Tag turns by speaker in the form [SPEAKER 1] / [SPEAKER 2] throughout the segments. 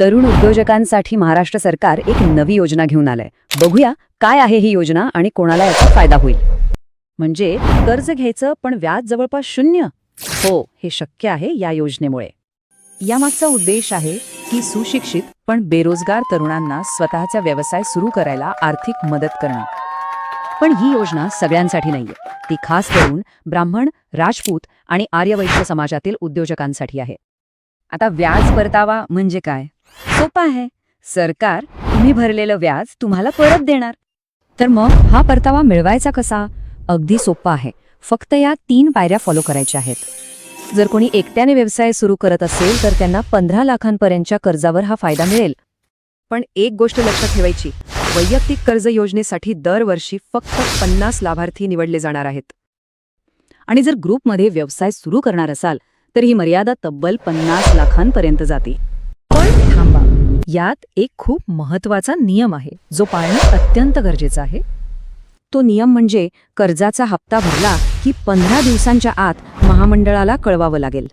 [SPEAKER 1] तरुण उद्योजकांसाठी महाराष्ट्र सरकार एक नवी योजना घेऊन आलंय. बघूया काय आहे ही योजना आणि कोणाला याचा फायदा होईल. म्हणजे कर्ज घ्यायचं पण व्याज जवळपास शून्य? हो हे शक्य आहे या योजनेमुळे.
[SPEAKER 2] यामागचा उद्देश आहे की सुशिक्षित पण बेरोजगार तरुणांना स्वतःचा व्यवसाय सुरू करायला आर्थिक मदत करणं.
[SPEAKER 1] पण ही योजना सगळ्यांसाठी नाहीये. ती खास करून ब्राह्मण राजपूत आणि आर्यवैश्य समाजातील उद्योजकांसाठी आहे. आता व्याज परतावा म्हणजे काय? सोपा आहे. सरकार तुम्ही भरलेलं व्याज तुम्हाला परत देणार. तर मग हा परतावा मिळवायचा कसा? अगदी सोपा आहे. फक्त या तीन पायऱ्या फॉलो करायच्या आहेत. जर कोणी एकट्याने व्यवसाय सुरू करत असेल तर त्यांना पंधरा लाखांपर्यंतच्या कर्जावर हा फायदा मिळेल. पण एक गोष्ट लक्षात ठेवायची वैयक्तिक कर्ज योजनेसाठी दरवर्षी फक्त पन्नास लाभार्थी निवडले जाणार आहेत. आणि जर ग्रुपमध्ये व्यवसाय सुरू करणार असाल तर ही मर्यादा तब्बल पन्नास लाखांपर्यंत जाते.
[SPEAKER 2] यात एक खूप महत्त्वाचा नियम आहे जो पाळणं अत्यंत गरजेचं आहे.
[SPEAKER 1] तो नियम म्हणजे कर्जाचा हप्ता भरला की पंधरा दिवसांच्या आत महामंडळाला कळवावं लागेल.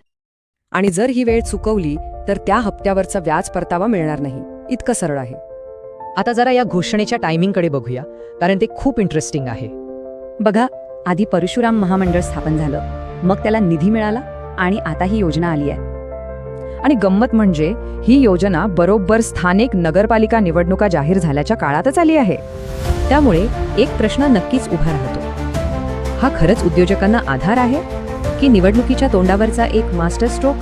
[SPEAKER 1] आणि जर ही वेळ चुकवली तर त्या हप्त्यावरचा व्याज परतावा मिळणार नाही. इतकं सरळ आहे.
[SPEAKER 3] आता जरा या घोषणेच्या टायमिंगकडे बघूया कारण ते खूप इंटरेस्टिंग आहे.
[SPEAKER 1] बघा आधी परशुराम महामंडळ स्थापन झालं. मग त्याला निधी मिळाला आणि आता ही योजना आली आहे.
[SPEAKER 2] आणि गंमत म्हणजे ही योजना बरोबर स्थानिक नगरपालिका निवडणुका जाहीर झाल्याच्या काळातच आली आहे.
[SPEAKER 1] त्यामुळे एक प्रश्न नक्कीच उभा राहतो. हा खरंच उद्योजकांना आधार आहे की निवडणुकीच्या तोंडावरचा एक मास्टर स्ट्रोक